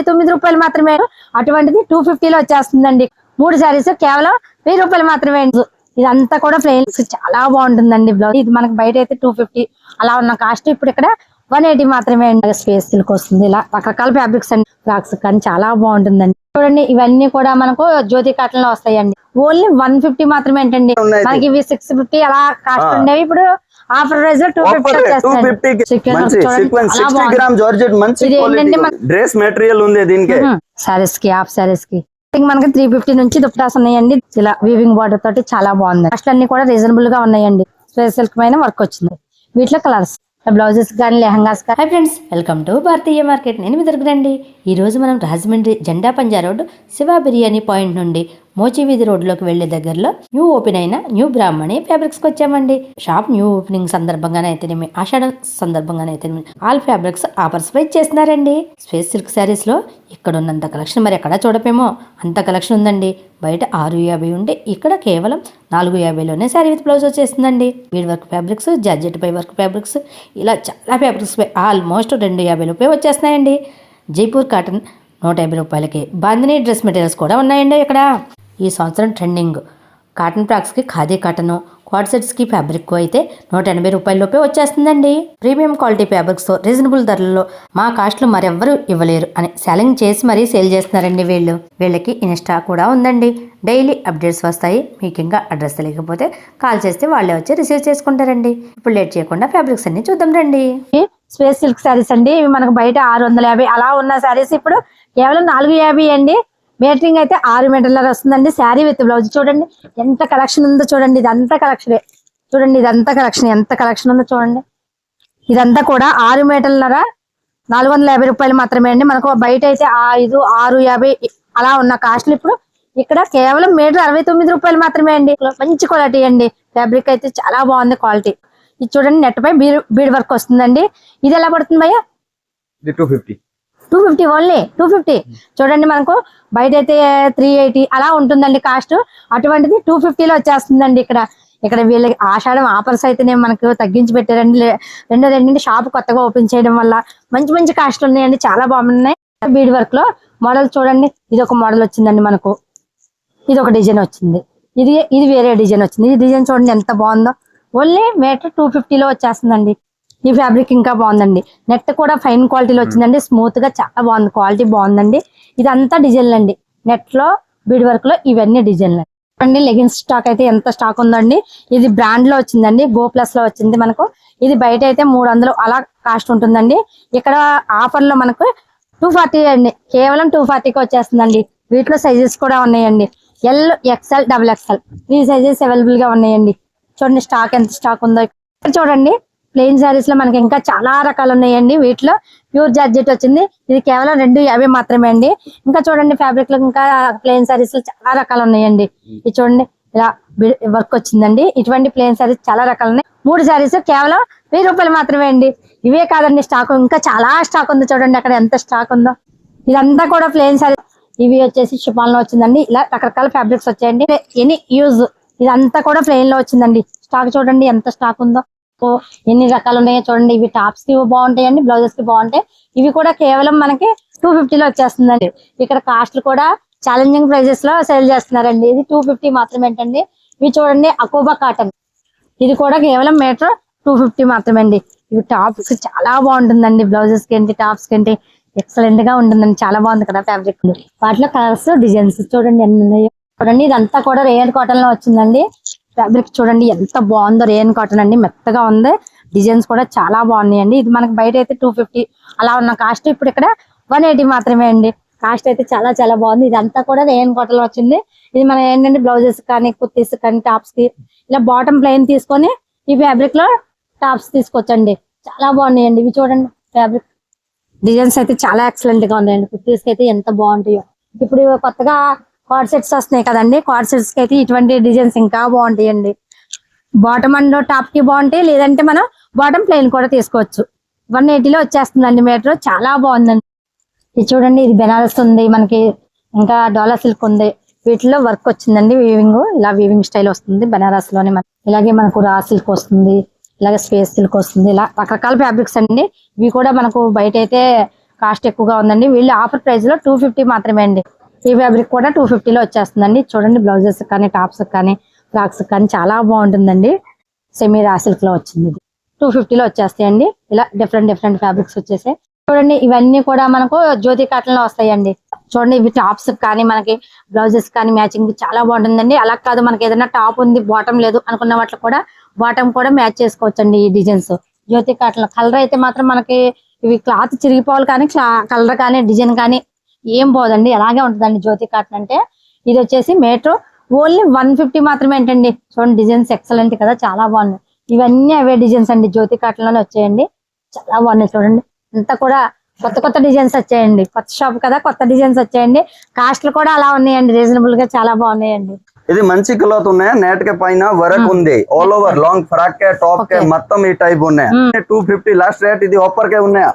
తొమ్మిది రూపాయలు మాత్రమే. అటువంటిది టూ ఫిఫ్టీలో వచ్చేస్తుందండి. మూడు శారీస్ కేవలం వెయ్యి రూపాయలు మాత్రమే. ఇదంతా కూడా ప్లెయిన్స్ చాలా బాగుంటుందండి బ్లౌజ్ ఇది మనకి బయట అయితే టూ ఫిఫ్టీ. అలా ఉన్న కాస్ట్ ఇప్పుడు ఇక్కడ వన్ ఎయిటీ మాత్రమే అండి. స్పేస్ సిల్క్ వస్తుంది. ఇలా రకరకాల ఫ్యాబ్రిక్స్ అండి. ఫ్రాక్స్ కానీ చాలా బాగుంటుందండి. చూడండి ఇవన్నీ కూడా మనకు జ్యోతి కాటన్లో వస్తాయండి. ఓన్లీ వన్ ఫిఫ్టీ మాత్రమే ఏంటండి. మనకి ఇవి సిక్స్ ఫిఫ్టీ అలా కాస్ట్. ఉండేవి. ఇప్పుడు ఆఫర్ ప్రైస్లో two fifty sixty. Gram georgette మంచి డ్రెస్ మెటీరియల్ ఉంది. దీనికి. సారీస్కి హాఫ్ సారీస్కి మనకి త్రీ ఫిఫ్టీ నుంచి దుప్టాస్ ఉన్నాయండి. ఇలా వీవింగ్ బార్డర్ తోటి చాలా బాగుంది. కాస్ట్ అన్ని కూడా రీజనబుల్గా ఉన్నాయండి. స్పేస్ సిల్క్ పైన వర్క్ వచ్చింది. వీటిలో కలర్స్ బ్లౌజెస్ కానీ లెహంగాస్ కానీ. Hi friends welcome to Bharatiya market నేను మీ దగ్గరండి ఈరోజు మనం రాజమండ్రి జెండా పంజా రోడ్ శివ బిర్యానీ పాయింట్ నుండి మోచివీధి రోడ్లోకి వెళ్ళే దగ్గరలో న్యూ ఓపెన్ అయిన న్యూ బ్రాహ్మణి ఫ్యాబ్రిక్స్కి వచ్చామండి. షాప్ న్యూ ఓపెనింగ్ సందర్భంగానే అయితేనేమి ఆషాఢ సందర్భంగానే అయితేనేమి ఆల్ ఫ్యాబ్రిక్స్ ఆఫర్స్ పై చేస్తున్నారండి. స్పేస్ సిల్క్ శారీస్లో ఇక్కడ ఉన్నంత కలెక్షన్ మరి ఎక్కడా చూడపేమో అంత కలెక్షన్ ఉందండి. బయట ఆరు యాభై ఉంటే ఇక్కడ కేవలం నాలుగు యాభైలోనే శారీ విత్ బ్లౌజ్ వచ్చేస్తుందండి. వీడ్ వర్క్ ఫ్యాబ్రిక్స్ జార్జెట్ పై వర్క్ ఫ్యాబ్రిక్స్ ఇలా చాలా ఫ్యాబ్రిక్స్ పై ఆల్మోస్ట్ రెండు యాభై రూపాయలు వచ్చేస్తున్నాయండి. జైపూర్ కాటన్ నూట యాభై రూపాయలకి బాందిని డ్రెస్ మెటీరియల్స్ కూడా ఉన్నాయండి ఇక్కడ. ఈ సంవత్సరం ట్రెండింగ్. కాటన్ ఫ్రాక్స్కి ఖాదీ కాటను క్వాడ్ సెట్స్కి ఫ్యాబ్రిక్ అయితే నూట ఎనభై రూపాయల లోపే వచ్చేస్తుందండి. ప్రీమియం క్వాలిటీ ఫ్యాబ్రిక్స్తో రీజనబుల్ ధరలలో మా కాస్ట్లు మరెవ్వరూ ఇవ్వలేరు అని సెలింగ్ చేసి మరీ సేల్ చేస్తున్నారండి వీళ్ళు. వీళ్ళకి ఇన్స్టా కూడా ఉందండి. డైలీ అప్డేట్స్ వస్తాయి. మీకు ఇంకా అడ్రస్ తెలియకపోతే కాల్ చేస్తే వాళ్ళే వచ్చి రిసీవ్ చేసుకుంటారండి. ఇప్పుడు లేట్ చేయకుండా ఫ్యాబ్రిక్స్ అన్ని చూద్దాం రండి. స్పేస్ సిల్క్ శారీస్ అండి. ఇవి మనకు బయట ఆరు వందల యాభై అలా ఉన్న శారీస్ ఇప్పుడు కేవలం నాలుగు యాభై అండి. మేటరింగ్ అయితే ఆరు మీటర్ల వస్తుందండి. శారీ విత్ బ్లౌజ్ చూడండి. ఎంత కలెక్షన్ ఉందో చూడండి. ఇదంతా కలెక్షనే. చూడండి ఇదంతా కలెక్షన్. ఎంత కలెక్షన్ ఉందో చూడండి. ఇదంతా కూడా ఆరు మీటర్లర నాలుగు వందల యాభై రూపాయలు మాత్రమే అండి. మనకు బయట అయితే ఐదు ఆరు యాభై అలా ఉన్న కాస్ట్లు ఇప్పుడు ఇక్కడ కేవలం మీటర్ అరవై తొమ్మిది రూపాయలు మాత్రమే అండి. మంచి క్వాలిటీ అండి. ఫ్యాబ్రిక్ అయితే చాలా బాగుంది క్వాలిటీ. ఇది చూడండి నెట్ పై బీడ్ బీడ్ వర్క్ వస్తుందండి. ఇది ఎలా పడుతుంది భయ్యా? Two fifty two fifty only two fifty. చూడండి మనకు బయట అయితే త్రీ ఎయిటీ అలా ఉంటుందండి కాస్ట్. అటువంటిది టూ ఫిఫ్టీలో వచ్చేస్తుందండి ఇక్కడ. ఇక్కడ వీళ్ళకి ఆషాఢం ఆఫర్స్ అయితేనే మనకు తగ్గించి పెట్టారండి. రెండు రెండో రెండింటి షాప్ కొత్తగా ఓపెన్ చేయడం వల్ల మంచి మంచి కాస్ట్ ఉన్నాయండి. చాలా బాగున్నాయి. బీడ్ వర్క్లో మోడల్ చూడండి. ఇది ఒక మోడల్ వచ్చిందండి మనకు. ఇది ఒక డిజైన్ వచ్చింది. ఇది ఇది వేరే డిజైన్ వచ్చింది. ఈ డిజైన్ చూడండి ఎంత బాగుందో. ఓన్లీ మీటర్ టూ ఫిఫ్టీలో వచ్చేస్తుందండి. ఈ ఫ్యాబ్రిక్ ఇంకా బాగుందండి. నెట్ కూడా ఫైన్ క్వాలిటీలో వచ్చిందండి. స్మూత్గా చాలా బాగుంది. క్వాలిటీ బాగుందండి. ఇదంతా డిజైన్లు అండి. నెట్లో బీడ్ వర్క్లో ఇవన్నీ డిజైన్లు అండి. లెగిన్స్ స్టాక్ అయితే ఎంత స్టాక్ ఉందండి. ఇది బ్రాండ్లో వచ్చిందండి. గో ప్లస్లో వచ్చింది మనకు. ఇది బయట అయితే మూడు వందలు అలా కాస్ట్ ఉంటుందండి. ఇక్కడ ఆఫర్లో మనకు టూ ఫార్టీ అండి. కేవలం టూ ఫార్టీకి వచ్చేస్తుందండి. వీటిలో సైజెస్ కూడా ఉన్నాయండి. L XL double XL three sizes అవైలబుల్గా ఉన్నాయండి. చూడండి స్టాక్ ఎంత స్టాక్ ఉందో. చూడండి. ప్లెయిన్ శారీస్లో మనకి ఇంకా చాలా రకాలు ఉన్నాయండి. వీటిలో ప్యూర్ జార్జెట్ వచ్చింది. ఇది కేవలం రెండు యాభై మాత్రమే అండి. ఇంకా చూడండి ఫ్యాబ్రిక్లో ఇంకా ప్లెయిన్ శారీస్లో చాలా రకాలు ఉన్నాయండి. ఇది చూడండి ఇలా వర్క్ వచ్చిందండి. ఇటువంటి ప్లెయిన్ శారీస్ చాలా రకాలు ఉన్నాయి. మూడు శారీస్ కేవలం వెయ్యి రూపాయలు మాత్రమే అండి. ఇవే కాదండి స్టాక్ ఇంకా చాలా స్టాక్ ఉంది చూడండి అక్కడ ఎంత స్టాక్ ఉందో. ఇదంతా కూడా ప్లెయిన్ శారీ. ఇవి వచ్చేసి షిఫాన్లో వచ్చిందండి. ఇలా రకరకాల ఫ్యాబ్రిక్స్ వచ్చాయండి. Any use. ఇదంతా కూడా ప్లెయిన్లో వచ్చిందండి. స్టాక్ చూడండి ఎంత స్టాక్ ఉందో. ఎన్ని రకాలు ఉన్నాయో చూడండి. ఇవి టాప్స్కి బాగుంటాయండి బ్లౌజెస్కి బాగుంటాయి. ఇవి కూడా కేవలం మనకి టూ లో వచ్చేస్తుందండి. ఇక్కడ కాస్ట్ కూడా ఛాలెంజింగ్ ప్రైజెస్లో సేల్ చేస్తున్నారండి. ఇది టూ ఫిఫ్టీ మాత్రమేంటండి ఇవి చూడండి అకోబా కాటన్ ఇది కూడా కేవలం మీటర్ టూ ఫిఫ్టీ మాత్రమే అండి ఇవి టాప్స్ చాలా బాగుంటుందండి. బ్లౌజెస్కి ఏంటి టాప్స్కి ఏంటి ఎక్సలెంట్గా ఉంటుందండి. చాలా బాగుంది కదా ఫ్యాబ్రిక్ వాటిలో కలర్స్ డిజైన్స్ చూడండి ఎన్ని ఉన్నాయో. చూడండి ఇదంతా కూడా రేయర్ కాటన్లో వచ్చిందండి. ఫ్యాబ్రిక్ చూడండి ఎంత బాగుందో రేన్ కాటన్ అండి మెత్తగా ఉంది. డిజైన్స్ కూడా చాలా బాగున్నాయండి. ఇది మనకి బయట అయితే టూ ఫిఫ్టీ అలా ఉన్న కాస్ట్ ఇప్పుడు ఇక్కడ వన్ ఎయిటీ మాత్రమే అండి. కాస్ట్ అయితే చాలా చాలా బాగుంది. ఇదంతా కూడా రేయన్ కాటన్ వచ్చింది. ఇది మనం ఏంటంటే బ్లౌజెస్ కానీ కుర్తీస్ కానీ టాప్స్కి ఇలా బాటమ్ ప్లెయిన్ తీసుకొని ఈ ఫ్యాబ్రిక్లో టాప్స్ తీసుకొచ్చండి. చాలా బాగున్నాయండి. ఇవి చూడండి ఫ్యాబ్రిక్ డిజైన్స్ అయితే చాలా ఎక్సలెంట్గా ఉన్నాయండి. కుర్తీస్ అయితే ఎంత బాగుంటాయో. ఇప్పుడు కొత్తగా కార్డ్ సెట్స్ వస్తున్నాయి కదండి. కార్డ్ సెట్స్కి అయితే ఇటువంటి డిజైన్స్ ఇంకా బాగుంటాయండి. బాటమ్ అండ్ టాప్కి బాగుంటాయి. లేదంటే మనం బాటమ్ ప్లెయిన్ కూడా తీసుకోవచ్చు. వన్ ఎయిటీలో వచ్చేస్తుందండి మీటర్ చాలా బాగుందండి. ఇది చూడండి ఇది బెనారస్ ఉంది. మనకి ఇంకా డోలా సిల్క్ ఉంది. వీటిలో వర్క్ వచ్చిందండి వీవింగ్ ఇలా వీవింగ్ స్టైల్ వస్తుంది బెనారస్లోనే ఇలాగే మనకు రా సిల్క్ వస్తుంది. ఇలాగే స్పేస్ సిల్క్ వస్తుంది. ఇలా రకరకాల ఫ్యాబ్రిక్స్ అండి. ఇవి కూడా మనకు బయట అయితే కాస్ట్ ఎక్కువగా ఉందండి. వీళ్ళు ఆఫర్ ప్రైస్లో టూ ఫిఫ్టీ మాత్రమే అండి. ఈ ఫ్యాబ్రిక్ కూడా టూ ఫిఫ్టీలో వచ్చేస్తుందండి. చూడండి బ్లౌజెస్ కానీ టాప్స్ కానీ ఫ్రాక్స్ కానీ చాలా బాగుంటుందండి. సెమీ రాసిల్క్లో వచ్చింది ఇది. టూ ఫిఫ్టీలో వచ్చేస్తాయండి. ఇలా డిఫరెంట్ డిఫరెంట్ ఫ్యాబ్రిక్స్ వచ్చేసాయి చూడండి ఇవన్నీ కూడా మనకు జ్యోతి కాటన్లో వస్తాయండి. చూడండి ఇవి టాప్స్ కానీ మనకి బ్లౌజెస్ కానీ మ్యాచింగ్ చాలా బాగుంటుందండి. అలా కాదు మనకి ఏదైనా టాప్ ఉంది బాటమ్ లేదు అనుకున్న వాటిలో కూడా బాటమ్ కూడా మ్యాచ్ చేసుకోవచ్చండి ఈ డిజైన్స్. జ్యోతి కాటన్ కలర్ అయితే మాత్రం మనకి ఇవి క్లాత్ చిరిగిపోవాలి కానీ కలర్ కానీ డిజైన్ కానీ ఏం పోదండి? అలాగే ఉంటుందండి జ్యోతి కాటన్ అంటే? ఇది వచ్చేసి మీటర్ ఓన్లీ వన్ ఫిఫ్టీ మాత్రమే ఏంటండి? చూడండి డిజైన్స్ ఎక్సలెంట్ కదా చాలా బాగున్నాయి. ఇవన్నీ అవే డిజైన్స్ అండి జ్యోతి కాటన్లోనే వచ్చాయండి. చాలా బాగున్నాయి చూడండి. అంతా కూడా కొత్త కొత్త డిజైన్స్ వచ్చాయండి. కొత్త షాప్ కదా కొత్త డిజైన్స్ వచ్చాయండి. కాస్ట్లు కూడా అలా ఉన్నాయండి రీజనబుల్గా చాలా బాగున్నాయండి. ఇది మంచి క్లాత్ ఉన్నాయి? నెట్ కే పైన వర్క్ ఉంది. ఆల్ ఓవర్ లాంగ్ ఫ్రాక్ కే టాప్ కే. మొత్తం ఈ టైప్ ఉన్నాయి? టూ ఫిఫ్టీ లాస్ట్ రేట్ ఇది ఆఫర్ కే ఉన్నాయా?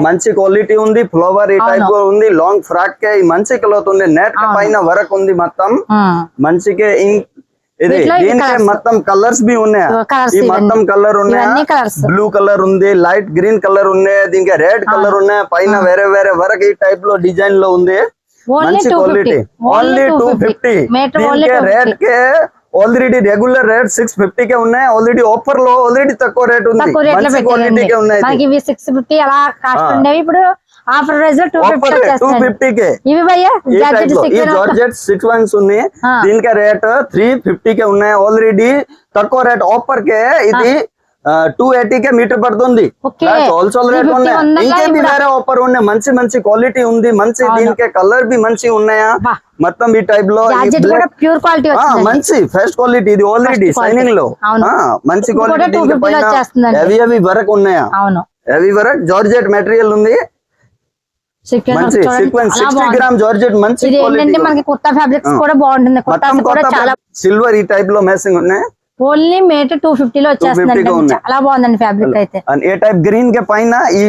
మంచి క్వాలిటీ ఉంది ఫ్లవర్ ఈ. టైప్ ఉంది లాంగ్ ఫ్రాక్ కే మంచి క్లాత్ ఉంది. నెట్. పైన వర్క్ ఉంది మొత్తం. మంచిగా ఇం- ఇది దీనికి. మొత్తం కలర్స్ బి ఉన్నాయి? ఈ మొత్తం కలర్ ఉన్నాయి? బ్లూ కలర్ ఉంది లైట్ గ్రీన్ కలర్ ఉన్నాయి? దీనికి రెడ్ కలర్ ఉన్నాయి? పైన వేరే వేరే వర్క్ ఈ టైప్లో డిజైన్లో ఉంది. మంచి two quality fifty only two fifty metre only దీనికి టూ రేట్ కే already regular rate six fifty కే ఉన్నాయి. ఆల్రెడీ ఆఫర్లో ఆల్రెడీ తక్కువ రేట్ ఉంది. తక్కువ రేట్లో మంచి క్వాలిటీ పెట్టారండి కే ఉన్నాయి మనకి ఇవి సిక్స్ ఫిఫ్టీ అలా కాస్ట్ ఆ. ఉండేవి. ఇప్పుడు ఆఫర్ ప్రైస్లో టూ ఫిఫ్టీ ఆఫర్ టూ వచ్చేస్తాయి ఫిఫ్టీ కే. ఇవి భయ్యా ఈ జాకెట్ టైప్లో ఈ సిక్స్ జార్జెట్ సీక్వెన్స్ ఉంది ఆ. దీనికి రేట్ త్రీ ఫిఫ్టీ కే ఉన్నాయి. ఆల్రెడీ తక్కువ రేట్ ఆఫర్ కే ఇది. టూ ఎయిటీ కే మీటర్ పడుతుంది. హోల్సేల్ రేట్ 350 ఉన్నాయి. ఉందలా ఇంకేం ఇప్పుడు? వేరే ఆఫర్ ఉన్నాయి? మంచి మంచి క్వాలిటీ ఉంది. మంచి. దీనికి కలర్ బి మంచి ఉన్నాయా. మొత్తం ఈ టైప్లో ప్యూర్ క్వాలిటీ మంచి ఫస్ట్ క్వాలిటీ ఇది ఆల్రెడీ. సైనింగ్లో. మంచి క్వాలిటీ 250 లో వచ్చేస్తుందండి. హెవీ హెవీ వర్క్ ఉన్నాయా? హెవీ వర్క్ జార్జెట్ మెటీరియల్ ఉంది. మంచి సీక్వెన్స్ సిక్స్టీ గ్రామ్ జార్జెట్ మంచి మనకి ఫ్యాబ్రిక్స్. కూడా బాగుంటుంది. సిల్వర్ ఈ టైప్లో మ్యాచింగ్ ఉన్నాయి. ఓన్లీ మేట్ టూ ఫిఫ్టీ లో వచ్చేస్తుంది 250 గా ఉన్నాయి. చాలా బాగుందండి ఫ్యాబ్రిక్ అయితే. అండ్ ఏ టైప్ గ్రీన్ కే పైన ఈ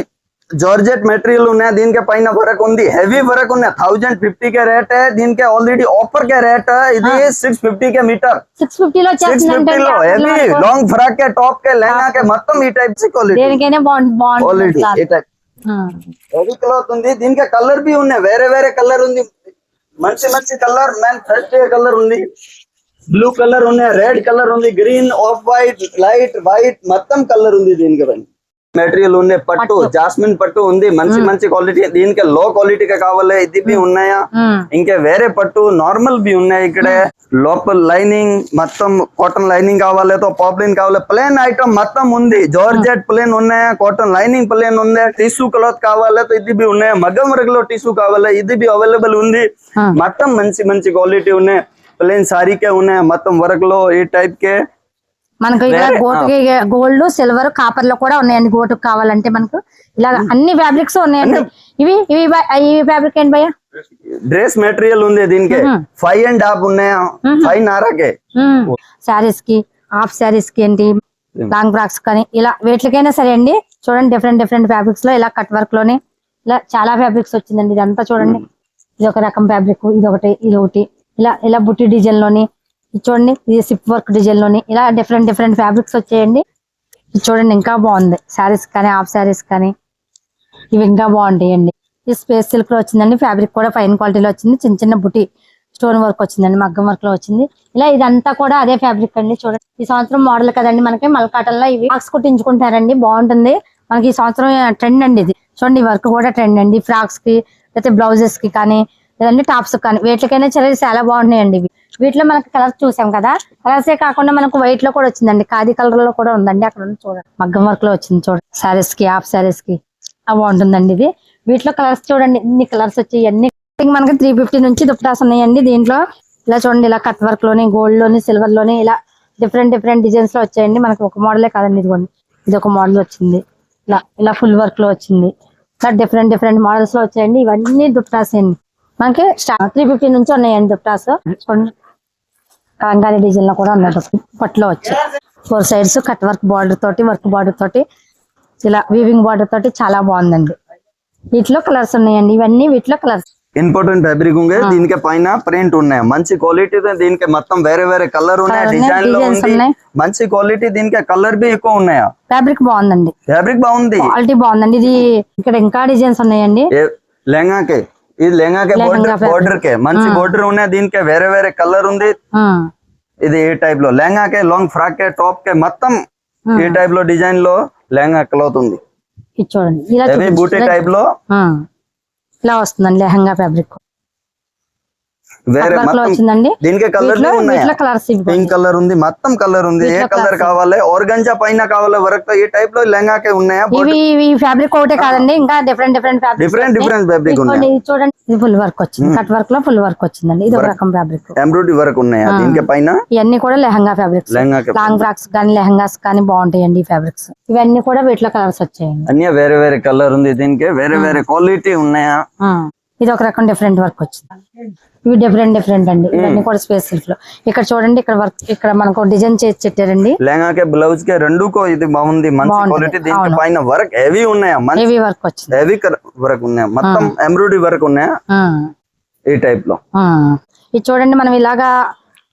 జార్జెట్ మెటీరియల్ ఉన్నాయి? దీనికి పైన వర్క్ ఉంది. హెవీ వర్క్ ఉన్నాయి. థౌజండ్ ఫిఫ్టీ కే రేట్. దీనికి ఆల్రెడీ ఆఫర్ కే రేట్. ఇది సిక్స్ ఫిఫ్టీ కే మీటర్. సిక్స్ ఫిఫ్టీ లో సిక్స్ వచ్చేస్తుంది ఫిఫ్టీ లో. హెవీ లాంగ్ ఫ్రాక్ కే టాప్ కే లెహంగా కే మొత్తం ఈ టైప్ సి క్వాలిటీ దేనికైనా బాగుంది బాగుంటుంది ఆల్రెడీ అసలు. ఈ టైప్ ఆ. హెవీ క్లాత్ ఉంది. దీనికి కలర్ బి ఉన్నాయి. వేరే వేరే కలర్ ఉంది. మంచి మంచి కలర్ మ్యాన్ ఫస్ట్ కలర్ ఉంది. బ్లూ కలర్ ఉన్నాయి రెడ్ కలర్ ఉంది green off white light white మొత్తం కలర్ ఉంది దీనికి పైన మెటీరియల్ ఉంది పట్టు పట్టు. జాస్మిన్ పట్టు ఉంది మంచి మంచి క్వాలిటీ దీనికి లో క్వాలిటీ కావాలి ఇది బి ఉన్నాయా ఉమ్. ఇంకా వేరే పట్టు నార్మల్ బి ఉన్నాయి ఇక్కడ లోపల లైనింగ్ మొత్తం కాటన్ లైనింగ్ కావాలి తో పాప్లిన్ కావాలి ప్లేన్ ఐటమ్ మొత్తం ఉంది జార్జెట్ ప్లేన్ ఉన్నాయా కాటన్ లైనింగ్ ప్లేన్ ఉంది టిష్యూ క్లాత్ కావాలి తో ఇది బి ఉన్నాయి మగ్గం వర్క్లో టిష్యూ కావాలి ఇది బి అవైలబుల్ ఉంది ఆ. మొత్తం మంచి మంచి క్వాలిటీ ఉన్నాయి ప్లేన్ సారీ కే ఉన్నాయి మొత్తం వర్క్లో ఈ టైప్ కే మనకు వేరే- గోటుకి గోల్డ్ సిల్వర్ కాపర్లో కూడా ఉన్నాయండి గోటుకు కావాలంటే మనకు. ఇలా అన్ని ఫ్యాబ్రిక్స్ ఉన్నాయండి. ఇవి ఇవి ఈ ఫ్యాబ్రిక్ ఏంటి భయ్య? డ్రెస్ మెటీరియల్ ఉంది దీనికి. ఫైవ్ అండ్ హాఫ్ ఉన్నాయా. ఫైవ్ నారాకే శారీస్కి? హాఫ్ శారీస్కి ఏంటి? లాంగ్ ఫ్రాక్స్ కానీ ఇలా వేట్లకైనా సరే అండి చూడండి డిఫరెంట్ డిఫరెంట్ ఫ్యాబ్రిక్స్లో ఇలా కట్ వర్క్లోనే ఇలా చాలా ఫ్యాబ్రిక్స్ వచ్చిందండి ఇదంతా చూడండి. ఇది ఒక రకం ఫ్యాబ్రిక్ ఇది ఒకటి ఇది ఒకటి. ఇలా ఇలా బుట్టి డిజైన్లోని చూడండి ఇది సిప్ వర్క్ డిజైన్లోని ఇలా డిఫరెంట్ డిఫరెంట్ ఫ్యాబ్రిక్స్ వచ్చేయండి. ఇది చూడండి ఇంకా బాగుంది. శారీస్ కానీ హాఫ్ శారీస్ కానీ ఇవి ఇంకా బాగుంటాయండి. ఇది స్పేస్ సిల్క్లో వచ్చిందండి ఫ్యాబ్రిక్ కూడా ఫైన్ క్వాలిటీలో వచ్చింది. చిన్న చిన్న బుట్టి స్టోన్ వర్క్ వచ్చిందండి మగ్గం వర్క్లో వచ్చింది. ఇలా ఇదంతా కూడా అదే ఫ్యాబ్రిక్ అండి చూడండి. ఈ సంవత్సరం మోడల్ కదండి మనకి మల్కాటన్లో ఇవి. బాక్స్ కుట్టించుకుంటారండి బాగుంటుంది. మనకి ఈ సంవత్సరం eh, ట్రెండ్ అండి ఇది. చూడండి ఈ వర్క్ కూడా ట్రెండ్ అండి. ఫ్రాక్స్కి లేకపోతే బ్లౌజెస్కి కానీ లేదంటే టాప్స్ కానీ వీటికైనా చాలా చాలా బాగున్నాయండి ఇవి. వీటిలో మనకి కలర్స్ చూసాం కదా? కలర్స్ కాకుండా మనకు వైట్లో కూడా వచ్చిందండి. ఖాదీ కలర్లో కూడా ఉందండి. అక్కడ ఉంది చూడండి. మగ్గం వర్క్లో వచ్చింది చూడండి. సారీస్కి హాఫ్ సారీస్కి. ఆ బాగుంటుందండి ఇది. వీటిలో కలర్స్ చూడండి. ఇన్ని కలర్స్ వచ్చాయి. అన్ని మనకి త్రీ ఫిఫ్టీ నుంచి దుప్టాస్ ఉన్నాయండి దీంట్లో. ఇలా చూడండి ఇలా కట్ వర్క్లోని గోల్డ్లోని సిల్వర్లోని ఇలా డిఫరెంట్ డిఫరెంట్ డిజైన్స్లో వచ్చాయండి. మనకి ఒక మోడలే కాదండి ఇదిగోండి. ఇది ఒక మోడల్ వచ్చింది. ఇలా ఇలా ఫుల్ వర్క్లో వచ్చింది. ఇలా డిఫరెంట్ డిఫరెంట్ మోడల్స్లో వచ్చాయండి. ఇవన్నీ దుప్టాస్ అండి. మనకి త్రీ ఫిఫ్టీ నుంచి ఉన్నాయండి దుప్టాస్ కలంకారీ డిజైన్లో కూడా ఉన్నాయి. పట్టులో వచ్చాయి. Four sides cut work border తోటి వర్క్ బార్డర్ తోటి ఇలా వీవింగ్ బార్డర్ తోటి చాలా బాగుందండి. వీటిలో కలర్స్ ఉన్నాయండి. ఇవన్నీ వీటిలో కలర్స్. ఇంపార్టెంట్ ఫ్యాబ్రిక్ ఉంది దీనికి పైన ప్రింట్ ఉన్నాయి. మంచి క్వాలిటీ దీనికి మొత్తం వేరే వేరే కలర్ ఉన్నాయి డిజైన్లో. మంచి క్వాలిటీ దీనికి కలర్ బి ఎక్కువ ఉన్నాయా? ఫ్యాబ్రిక్ బాగుందండి. ఫ్యాబ్రిక్ బాగుంది. క్వాలిటీ బాగుందండి. ఇది ఇక్కడ ఇంకా డిజైన్స్ ఉన్నాయండి. లెహంగాకే ఇది లెహంగాకే లెహంగా బోర్డర్. బోర్డర్ కే మంచి బోర్డర్ ఉన్నాయి దీనికి వేరే వేరే కలర్ ఉంది. ఇది ఏ టైప్లో. లెహంగాకే లాంగ్ ఫ్రాక్ కే టాప్ కే మొత్తం ఈ టైప్లో డిజైన్లో లెహంగా క్లాత్ ఉంది. చూడండి. బూటీ టైప్లో ఇలా వస్తుందండి లెహంగా ఫ్యాబ్రిక్ వేరే దీనికి కలర్ పింక్ కలర్ ఉంది మొత్తం కలర్ ఉంది. ఏ కలర్ కావాలి? ఆర్గంజా పైన కావాలి వరకు ఈ టైప్లో లెహంగాకే ఉన్నాయా? ఇవి ఫ్యాబ్రిక్ ఒకటే కాదండి ఇంకా different different fabric different different fabric ఉన్నాయి? చూడండి. ఇది ఫుల్ వర్క్ వచ్చింది. కట్ వర్క్లో ఫుల్ వర్క్ వచ్చిందండి. ఇది ఒక రకం ఫ్యాబ్రిక్ ఎంబ్రాయిడరీ వర్క్ ఉన్నాయా? దీనికి పైన? ఇవన్నీ కూడా లెహంగా ఫ్యాబ్రిక్స్ లాంగ్ ఫ్రాక్స్ కానీ లెహంగాస్ కానీ బాగుంటాయండి ఈ ఫ్యాబ్రిక్స్ ఇవన్నీ కూడా వీటిలో కలర్స్ వచ్చాయండి. అన్ని వేరే వేరే కలర్ ఉంది దీనికి. వేరే వేరే క్వాలిటీ ఉన్నాయా? ఇది ఒక రకం డిఫరెంట్ వర్క్ వచ్చింది. ఇవి డిఫరెంట్ డిఫరెంట్ అండి. ఇవన్నీ కూడా స్పేస్ సిల్క్లో. ఇక్కడ చూడండి ఇక్కడ వర్క్ ఇక్కడ మనకు డిజైన్ చేసి పెట్టారండి లెహంగాకే బ్లౌజ్ కే రెండు కో ఇది బాగుంది. మంచి క్వాలిటీ. పైన వర్క్ హెవీ ఉన్నాయా? హెవీ వర్క్ వచ్చింది. హెవీ వర్క్ ఉన్నాయా? మొత్తం ఎంబ్రాయిడరీ వర్క్ ఉన్నాయా? ఈ టైప్లో. ఇది చూడండి మనం ఇలాగా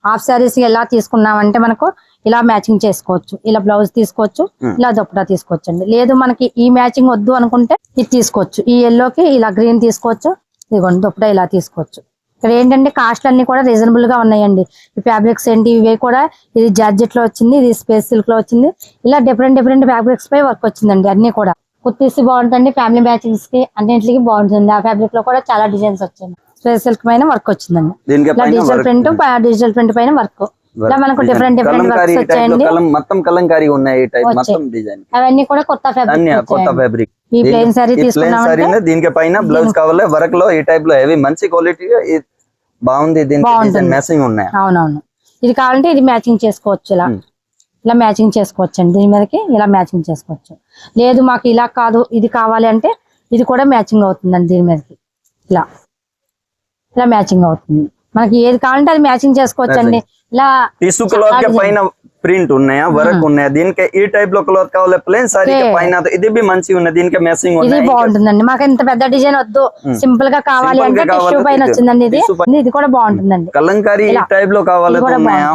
హాఫ్ శారీస్ ఎలా తీసుకున్నామంటే మనకు ఇలా మ్యాచింగ్ చేసుకోవచ్చు. ఇలా బ్లౌజ్ తీసుకోవచ్చు ఇలా దుప్పటా తీసుకోవచ్చు అండి లేదు మనకి ఈ మ్యాచింగ్ వద్దు అనుకుంటే ఇది తీసుకోవచ్చు. ఈ ఎల్లోకి ఇలా గ్రీన్ తీసుకోవచ్చు. ఇదిగోండి దుప్పటా ఇలా తీసుకోవచ్చు. ఇక్కడ ఏంటంటే కాస్ట్ అన్ని కూడా రీజనబుల్గా ఉన్నాయండి. ఈ ఫ్యాబ్రిక్స్ ఏంటి ఇవి కూడా ఇది జార్జెట్లో వచ్చింది ఇది స్పేస్ సిల్క్లో వచ్చింది. ఇలా డిఫరెంట్ డిఫరెంట్ ఫ్యాబ్రిక్స్ పై వర్క్ వచ్చిందండి అన్ని కూడా. కుర్తీస్ బాగుంటుంది ఫ్యామిలీ మ్యాచింగ్స్కి అన్నింటికి బాగుంటుంది. ఆ ఫ్యాబ్రిక్లో కూడా చాలా డిజైన్స్ వచ్చాయి. స్పేస్ సిల్క్ పైన వర్క్ వచ్చిందండి. ఇలా డిజిటల్ ప్రింట్ డిజిటల్ ప్రింట్ పైన వర్క్ ఇలా మనకు డిఫరెంట్ డిఫరెంట్ వర్క్స్ వచ్చాయండి. మొత్తం కలంకారీ ఉన్నాయి. మొత్తం డిజైన్ అవన్నీ కూడా కొత్త ఫ్యాబ్రిక్ కొత్త ఫ్యాబ్రిక్ ఈ ప్లెయిన్ సారీ తీసుకున్నామంటే దీనికి పైన బ్లౌజ్ కావాలి. వర్క్లో ఈ టైప్లో హెవీ మంచి క్వాలిటీ బాగుంది మ్యాచింగ్ ఉన్నాయా? అవునవును. ఇది కావాలంటే ఇది మ్యాచింగ్ చేసుకోవచ్చు ఇలా. ఇలా మ్యాచింగ్ చేసుకోవచ్చు అండి దీని మీదకి ఇలా మ్యాచింగ్ చేసుకోవచ్చు. లేదు మాకు ఇలా కాదు ఇది కావాలి అంటే ఇది కూడా మ్యాచింగ్ అవుతుందండి దీని మీదకి. ఇలా. ఇలా మ్యాచింగ్ అవుతుంది. మనకి ఏది కావాలంటే అది మ్యాచింగ్ చేసుకోవచ్చు అండి ఇలా ప్రింట్ ఉన్నాయా వర్క్ ఉన్నాయా? దీనికి ఈ టైప్లో క్లాత్ కావాలి? ప్లేన్ సారీ. పైన ఇది బి మంచి ఉన్నది దీనికి మ్యాచింగ్ ఇది బాగుంటుందండి. మాకు ఇంత పెద్ద డిజైన్ వద్దు. సింపుల్గా కావాలి అంటే టిష్యూ పైన వచ్చిందండి ఇది. ఇది కూడా బాగుంటుందండి. కలంకారీ ఈ. టైప్లో కావాలి ఉన్నాయా.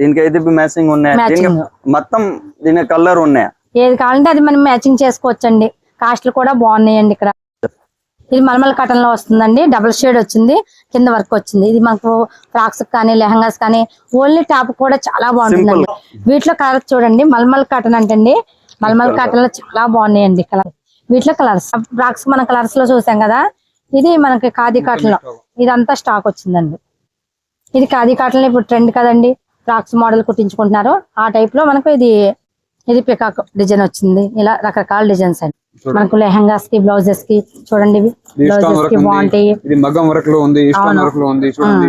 దీనికి ఇది బి మ్యాచింగ్ ఉన్నాయా. దీనికి. మొత్తం దీనికి కలర్ ఉన్నాయా. ఏది కావాలంటే అది మనం మ్యాచింగ్ చేసుకోవచ్చండి. కాస్ట్లు కూడా బాగున్నాయండి ఇక్కడ. ఇది మల్మల్ కాటన్లో వస్తుందండి. డబుల్ షేడ్ వచ్చింది. కింద వర్క్ వచ్చింది. ఇది మనకు ఫ్రాక్స్ కానీ లెహంగాస్ కానీ ఓన్లీ టాప్ కూడా చాలా బాగుంటుందండి. వీటిలో కలర్ చూడండి. మల్మల్ కాటన్ అంటండి మల్మల్ కాటన్లో చాలా బాగున్నాయండి కలర్. వీటిలో కలర్స్. ఫ్రాక్స్ మన కలర్స్లో చూసాం కదా. ఇది మనకి ఖాదీ కాటన్. లో ఇదంతా స్టాక్ వచ్చిందండి. ఇది ఖాదీ కాటన్ ఇప్పుడు ట్రెండ్ కదండి. ఫ్రాక్స్ మోడల్ కుట్టించుకుంటున్నారు. ఆ టైప్లో మనకు ఇది ఇది పికాక్ డిజైన్ వచ్చింది. ఇలా రకరకాల డిజైన్స్ అండి. మనకు లెహంగాస్కి బ్లౌజెస్కి చూడండి బ్లౌజెస్కి బాగుంటాయి. ఇది మగ్గం వర్క్లో ఉంది ఈ స్టోన్ అవును. వర్క్లో ఉంది చూడండి.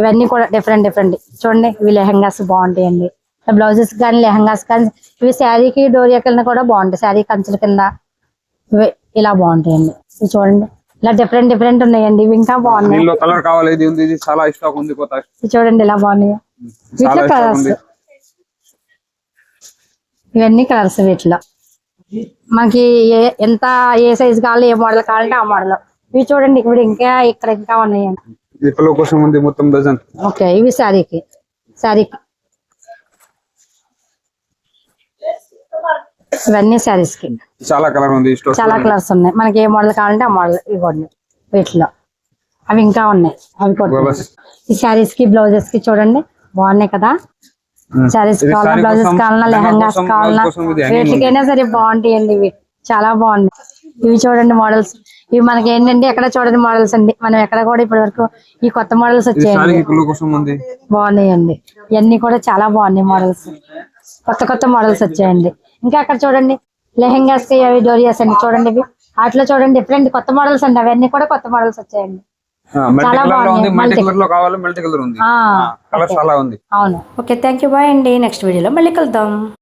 ఇవన్నీ కూడా డిఫరెంట్ డిఫరెంట్ చూడండి ఇవి లెహంగాస్ బాగుంటాయండి. బ్లౌజెస్ కానీ లెహంగాస్ కానీ ఇవి శారీకి డోరియా కింద కూడా బాగుంటాయి. శారీ కంచుల కింద ఇవి ఇలా బాగుంటాయండి. ఇవి చూడండి ఇలా డిఫరెంట్ డిఫరెంట్ ఉన్నాయండి. ఇవి ఇంకా బాగున్నాయి. దీనిలో కలర్ కావాలి ఇది ఉంది ఇది చాలా స్టాక్ ఉంది కొత్త. ఇవి చూడండి ఇలా బాగున్నాయి. వీటిలో కలర్స్ ఇవన్నీ కలర్స్ వీటిలో. మనకి ఎంత ఏ సైజ్ కావాలి ఏ మోడల్ కావాలంటే ఆ మోడల్ ఇవి చూడండి ఇప్పుడు ఇంకా ఇక్కడ ఇంకా ఉన్నాయండి కోసం ఉంది మొత్తం డజన్ ఓకే ఇవి శారీకి. శారీకి. ఇవన్నీ శారీస్కి చాలా కలర్ ఉంది చాలా కలర్స్ ఉన్నాయి. మనకి ఏ మోడల్ కావాలంటే ఆ మోడల్ ఇవ్వండి. వీటిలో. అవి ఇంకా ఉన్నాయి. అవి కూడా. ఈ శారీస్కి బ్లౌజెస్కి చూడండి. బాగున్నాయి కదా? కావాలన్నా saree బ్లౌజెస్ కావాలన్నా లెహంగా లెహంగాస్ కావాలన్నా. వీటికైనా సరే బాగుంటాయండి ఇవి. చాలా బాగున్నాయి ఇవి చూడండి మోడల్స్. ఇవి మనకి ఏంటంటే ఎక్కడ చూడండి మోడల్స్ అండి. మనం ఎక్కడ కూడా ఇప్పటి వరకు ఈ కొత్త మోడల్స్ వచ్చాయండి. బాగున్నాయండి. ఇవన్నీ కూడా చాలా బాగున్నాయి మోడల్స్. కొత్త కొత్త మోడల్స్ వచ్చాయండి. ఇంకా అక్కడ చూడండి లెహెంగాస్ అవి డోరియాస్ అండి. చూడండి ఇవి. వాటిలో చూడండి డిఫరెంట్ కొత్త మోడల్స్ అండి. అవన్నీ కూడా కొత్త మోడల్స్ వచ్చాయండి. అవును. ఓకే థ్యాంక్ యూ బాయ్ అండి. నెక్స్ట్ వీడియోలో మళ్ళీ కలుద్దాం.